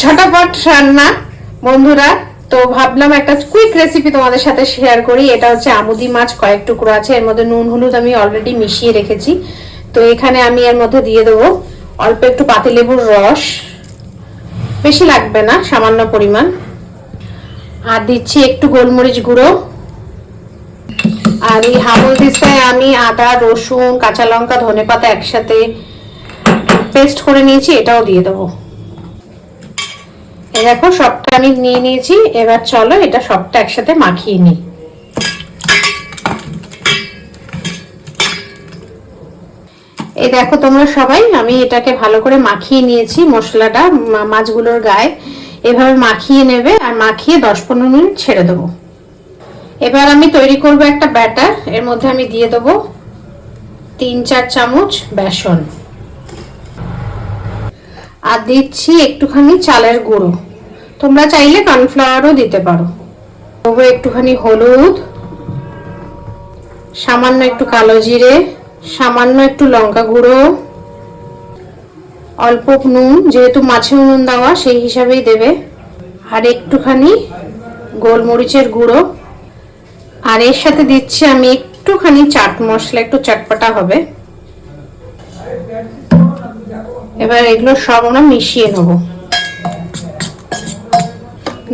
ঝটাপট রান্না। বন্ধুরা, তো ভাবলাম একটা কুইক রেসিপি তোমাদের সাথে শেয়ার করি। এটা হচ্ছে আমুদি মাছ, কয়েক টুকরো আছে। এর মধ্যে নুন, হলুদ আমি অলরেডি মিশিয়ে রেখেছি। তো এখানে আমি এর মধ্যে দিয়ে দেবো অল্প একটু পাতিলেবুর রস। বেশি লাগবে না, সামান্য পরিমাণ। আর দিচ্ছি একটু গোলমরিচ গুঁড়ো। আর এই হামল দিস্তায় আমি আদা, রসুন, কাঁচা লঙ্কা ধনে পাতা একসাথে পেস্ট করে নিয়েছি, এটাও দিয়ে দেবো। দেখো, সবটা আমি নিয়ে নিয়েছি। এবার চলো এটা সবটা একসাথে মাখিয়ে নিই। এই দেখো তোমরা সবাই, আমি এটাকে ভালো করে মাখিয়ে নিয়েছি মশলাটা মাছগুলোর গায়ে। এভাবে মাখিয়ে নেবে, আর মাখিয়ে দশ পনেরো মিনিট ছেড়ে দেবো। এবার আমি তৈরি করব একটা ব্যাটার, এর মধ্যে আমি দিয়ে দেবো তিন চার চামচ বেসন। আর দিচ্ছি একটুখানি চালের গুঁড়ো। তোমরা চাইলে কর্নফ্লাওয়ারও দিতে পারো। দেবো একটুখানি হলুদ, সামান্য একটু কালো জিরে, সামান্য একটু লঙ্কা গুঁড়ো, অল্প নুন, যেহেতু মাছে নুন দেওয়া, সেই হিসাবেই দেবে। আর একটুখানি গোলমরিচের গুঁড়ো। আর এর সাথে দিচ্ছি আমি একটুখানি চাট মশলা, একটু চটপটা হবে। এবার এগুলো সব আমরা মিশিয়ে নেব।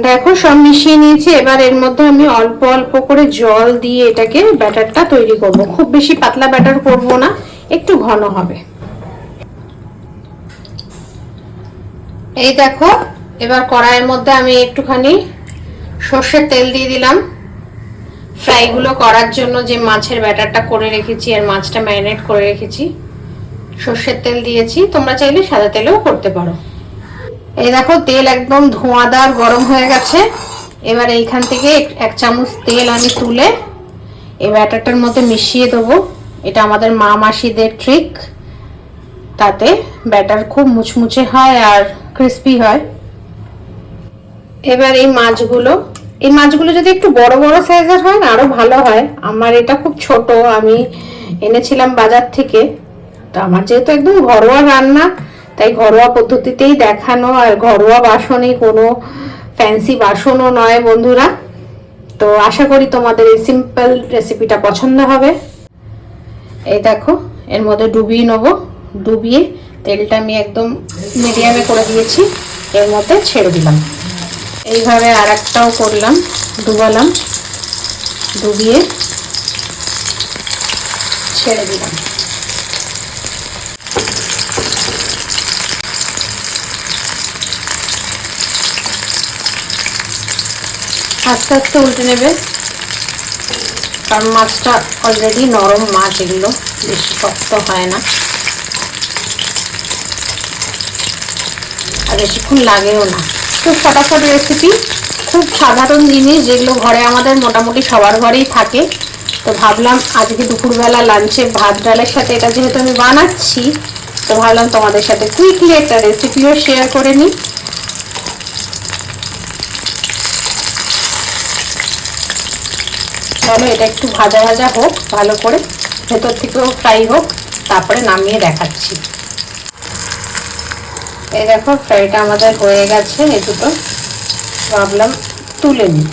দেখো, সব মিশিয়ে নিয়েছি। এবার এর মধ্যে আমি অল্প অল্প করে জল দিয়ে এটাকে ব্যাটারটা তৈরি করব। খুব বেশি পাতলা ব্যাটার করব না, একটু ঘন হবে। এই দেখো, এবার কড়াইয়ের মধ্যে আমি একটুখানি সর্ষের তেল দিয়ে দিলাম। ফ্রাইগুলো করার জন্য যে মাছের ব্যাটারটা করে রেখেছি আর মাছটা ম্যারিনেট করে রেখেছি, সর্ষের তেল দিয়েছি। তোমরা চাইলে সাদা তেলেও করতে পারো। এই দেখো, তেল একদম ধোঁয়াদার গরম হয়ে গেছে। এবার এইখান থেকে এক- চামচ তেল আমি তুলে এই ব্যাটারটার মধ্যে মিশিয়ে দেবো। এটা আমাদের মা মাসিদের ট্রিক তাতে ব্যাটার খুব মুচমুচে হয় আর ক্রিস্পি হয়। এবার এই মাছগুলো এই মাছগুলো যদি একটু বড় বড় সাইজের হয় না, আরও ভালো হয়। আমার এটা খুব ছোট, আমি এনেছিলাম বাজার থেকে। তো আমার যেহেতু একদম ঘরোয়া রান্না তাই ঘরোয়া পদ্ধতিতেই দেখানো আর ঘরোয়া বাসনে কোনো ফ্যান্সি বাসনও নয় বন্ধুরা। তো আশা করি তোমাদের এই সিম্পল রেসিপিটা পছন্দ হবে। এই দেখো, এর মধ্যে ডুবিয়ে নেব। ডুবিয়ে তেলটা আমি একদম মিডিয়ামে করে দিয়েছি। এর মধ্যে ছেড়ে দিলাম। এইভাবে আর একটাও করলাম, ডুবালাম। ডুবিয়ে ছেড়ে দিলাম। আস্তে আস্তে উল্টে নেবে। কারণ মাছটা অলরেডি নরম মাছ এগুলো, বেশি শক্ত হয় না। আর বেশিক্ষণ লাগেও না। খুব ফটাফট রেসিপি খুব সাধারণ জিনিস যেগুলো ঘরে আমাদের মোটামুটি সবার ঘরেই থাকে। তো ভাবলাম আজকে দুপুরবেলা লাঞ্চে ভাত, ডালের সাথে এটা যেহেতু আমি বানাচ্ছি, তো ভাবলাম তোমাদের সাথে কুইকলি একটা রেসিপিও শেয়ার করে নিই। চলো, এটা একটু ভাজা ভাজা হোক, ভালো করে ভেতর থেকেও ফ্রাই হোক, তারপরে নামিয়ে দেখাচ্ছি। এই দেখো ফ্রাইটা আমাদের হয়ে গেছে, এই দুটো ভাবলাম তুলে নিই।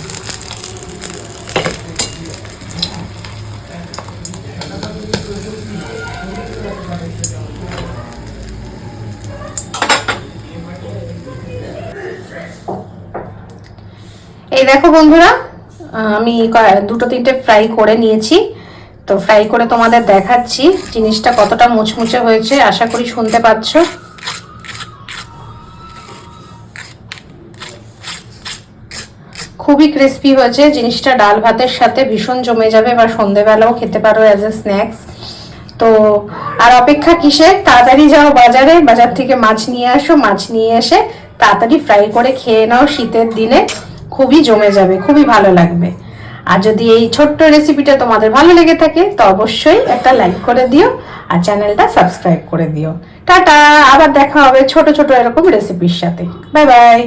এই দেখো বন্ধুরা আমি দুটো তিনটে ফ্রাই করে নিয়েছি। তো ফ্রাই করে তোমাদের দেখাচ্ছি জিনিসটা কতটা মুচমুচে হয়েছে, আশা করি শুনতে পাচ্ছ। খুবই ক্রিস্পি হয়েছে, জিনিসটা ডাল ভাতের সাথে ভীষণ জমে যাবে বা সন্ধেবেলাও খেতে পারো অ্যাজ এ স্ন্যাক্স তো, আর অপেক্ষা কিসের? তাড়াতাড়ি যাও বাজারে, বাজার থেকে মাছ নিয়ে আসো, মাছ নিয়ে এসে তাড়াতাড়ি ফ্রাই করে খেয়ে নাও শীতের দিনে। খুবই জমে যাবে, খুবই ভালো লাগবে। আর যদি এই ছোট্ট রেসিপিটা তোমাদের ভালো লেগে থাকে, তো অবশ্যই একটা লাইক করে দিও আর চ্যানেলটা সাবস্ক্রাইব করে দিও। টাটা! আবার দেখা হবে ছোট ছোট এরকম রেসিপির সাথে। Bye bye